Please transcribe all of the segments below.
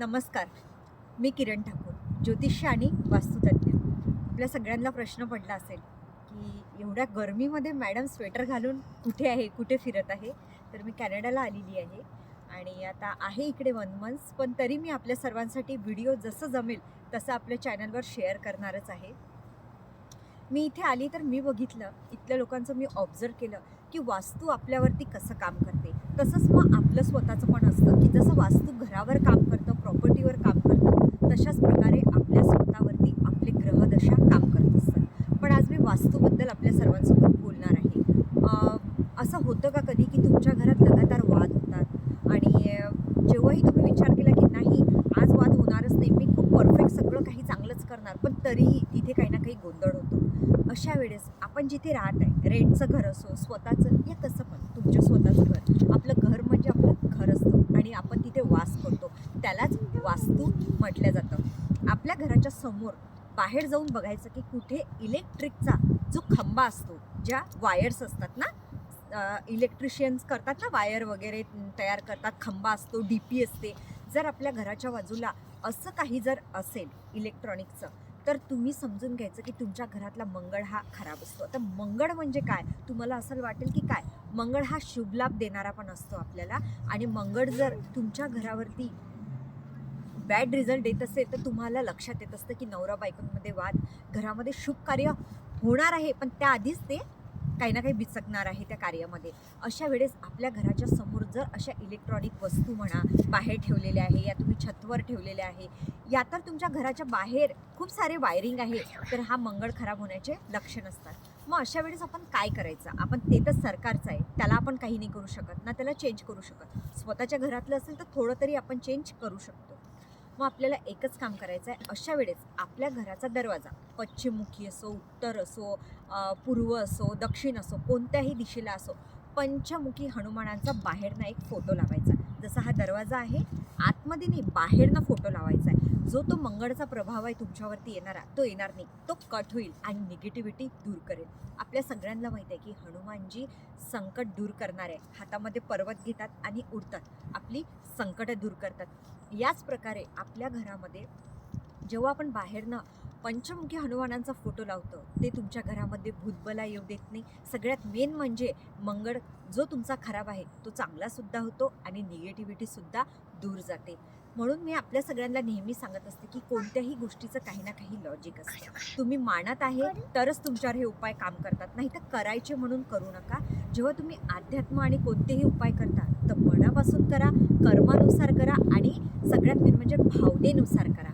नमस्कार मी किरण ठाकूर ज्योतिष्य आणि वास्तुतज्ञ. आपल्या सगळ्यांना प्रश्न पडला असेल की एवढ्या गरमीमध्ये मॅडम स्वेटर घालून कुठे आहे कुठे फिरत आहे? तर मी कॅनडाला आलेली आहे आणि आता आहे इकडे वन मंथ्स पण तरी मी आपल्या सर्वांसाठी व्हिडिओ जसं जमेल तसं आपल्या चॅनलवर शेअर करणारच आहे. मी इथे आली तर मी बघितलं इथल्या लोकांचं मी ऑब्झर्व केलं की वास्तू आपल्यावरती कसं काम करते. तसंच मग आपलं स्वतःचं पण असतं की जसं वास्तू घरावर काम करतं प्रॉपर्टीवर काम करतं तशाच प्रकारे आपल्या स्वतःवरती आपले ग्रहदशा काम करत असतात. पण आज मी वास्तूबद्दल आपल्या सर्वांसोबत बोलणार आहे. असं होतं का कधी की तुमच्या घरात लगातार वाद होतात? आणि जेव्हाही तुम्ही विचार केला की नाही आज वाद होणारच नाही मी खूप परफेक्ट सगळं काही चांगलंच करणार पण तरीही तिथे काही ना काही गोंधळ होतो. अशा वेळेस आपण जिथे राहत आहे रेंटचं घर असो स्वतःचं या कसं पण तुमचं स्वतःचं घर आपलं घर असतं आणि आपण तिथे वास करतो त्यालाच वास्तू म्हटलं जातं. आपल्या घराच्या समोर बाहेर जाऊन बघायचं की कुठे इलेक्ट्रिकचा जो खंबा असतो ज्या वायर्स असतात ना इलेक्ट्रिशियन्स करतात ना वायर वगैरे तयार करतात खंबा असतो डी पी असते. जर आपल्या घराच्या बाजूला असं काही जर असेल इलेक्ट्रॉनिकचं तर तुम्ही समजून घ्यायचं की तुमच्या घरातला मंगळ हा खराब असतो. आता मंगळ म्हणजे काय? तुम्हाला असं वाटेल की काय? मंगळ हा शुभलाभ देणारा पण असतो आपल्याला. आणि मंगळ जर तुमच्या घरावरती बॅड रिझल्ट देत असेल तर तुम्हाला लक्षात येत असतं की नवरा बायकोंमध्ये वाद घरामध्ये शुभ कार्य होणार आहे पण त्याआधीच ते काही ना काही बिचकणार आहे त्या कार्यामध्ये. अशा वेळेस आपल्या घराच्या समोर जर अशा इलेक्ट्रॉनिक वस्तू म्हणा बाहेर ठेवलेल्या आहे या तुम्ही छतवर ठेवलेल्या आहे या तर तुमच्या घराच्या बाहेर खूप सारे वायरिंग आहे तर हा मंगळ खराब होण्याचे लक्षण असतात. मग अशा वेळेस आपण काय करायचं? आपण ते तर सरकारचं आहे त्याला आपण काही नाही करू शकत ना त्याला चेंज करू शकत. स्वतःच्या घरातलं असेल तर थोडं तरी आपण चेंज करू शकतो. मग आपल्याला एकच काम करायचं आहे अशा वेळेस आपल्या घराचा दरवाजा पश्चिममुखी असो उत्तर असो पूर्व असो दक्षिण असो कोणत्याही दिशेला असो पंचमुखी हनुमानांचा बाहेरनं एक फोटो लावायचा. जसा हा दरवाजा आहे आतमध्ये नाही बाहेरनं फोटो लावायचा आहे. जो तो मंगळचा प्रभाव आहे तुमच्यावरती येणारा तो येणार नाही. तो कट होईल आणि निगेटिव्हिटी दूर करेल. आपल्या सगळ्यांना माहिती आहे की हनुमानजी संकट दूर करणारे हातामध्ये पर्वत घेतात आणि उडतात. आपली संकटं दूर करतात. याच प्रकारे आपल्या घरामध्ये जेव्हा आपण बाहेरनं पंचमुखी हनुमानांचा फोटो लावतो. ते तुमच्या घरामध्ये भूतबला येऊ देत नाही. सगळ्यात मेन म्हणजे मंगळ जो तुमचा खराब आहे तो चांगला सुद्धा होतो आणि निगेटिव्हिटी सुद्धा दूर जाते. म्हणून मी आपल्या सगळ्यांना नेहमी सांगत असते की कोणत्याही गोष्टीचं काही ना काही लॉजिक असतं. तुम्ही मानत आहे तरच तुमच्यावर हे उपाय काम करतात. नाही तर करायचे म्हणून करू नका. जेव्हा तुम्ही अध्यात्म आणि कोणतेही उपाय करता तर मनापासून करा कर्मानुसार करा आणि सगळ्यात मेन म्हणजे भावनेनुसार करा.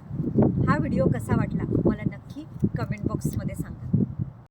हा व्हिडिओ कसा वाटला? मला नक्की कमेंट बॉक्समध्ये सांगा.